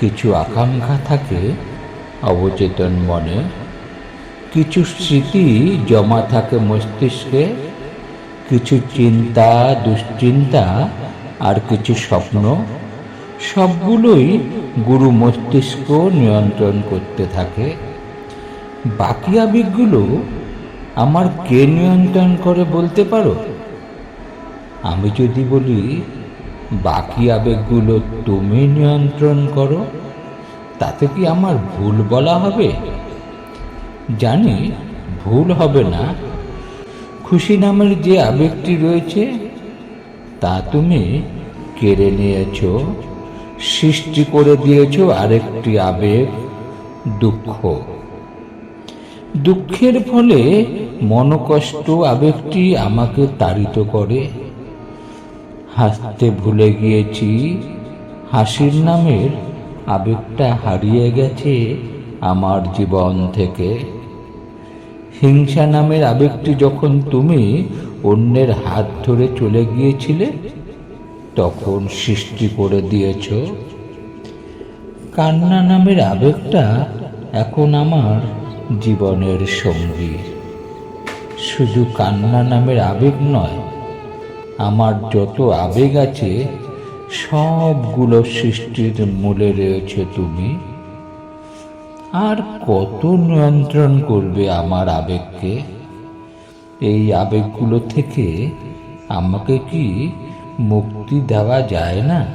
কিছু আকাঙ্ক্ষা থাকে, অবচেতন মনে। কিছু স্মৃতি জমা থাকে মস্তিষ্কে, কিছু চিন্তা, দুশ্চিন্তা, আর কিছু স্বপ্ন। সবগুলোই গুরু মস্তিষ্ক নিয়ন্ত্রণ করতে থাকে। বাকি আবেগগুলো আমার কে নিয়ন্ত্রণ করে বলতে পারো? আমি যদি বলি, বাকি আবেগগুলো তুমি নিয়ন্ত্রণ করো। তাতে কি আমার ভুল বলা হবে? জানি, ভুল হবে না। খুশি নামের যে আবেগটি রয়েছে, তা তুমি কেড়ে নিয়েছ। সৃষ্টি করে দিয়েছ আরেকটি আবেগ, দুঃখ। দুঃখের ফলে মনকষ্ট আবেগটি আমাকে তাড়িত করে। হাসতে ভুলে গিয়েছি, হাসির নামের আবেগটা হারিয়ে গেছে আমার জীবন থেকে। হিংসা নামের আবেগটি যখন তুমি অন্যের হাত ধরে চলে গিয়েছিলে, তখন সৃষ্টি করে দিয়েছ। কান্না নামের আবেগটা এখন আমার জীবনের সঙ্গী। শুধু কান্না নামের আবেগ নয়, আমার যত আবেগ আছে সবগুলো সৃষ্টির মূলে রয়েছে তুমি। আর কত নিয়ন্ত্রণ করবে আমার আবেগকে? এই আবেগগুলো থেকে আমাকে কি মুক্তি দেওয়া যায় না?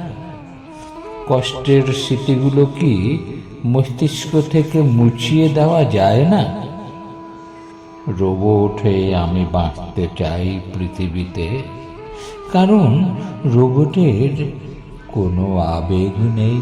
কষ্টের স্মৃতিগুলো কি মস্তিষ্ক থেকে মুছিয়ে দেওয়া যায় না? রোবট হয়ে আমি বাঁচতে চাই পৃথিবীতে। কারণ রোবটের কোনো আবেগ নেই।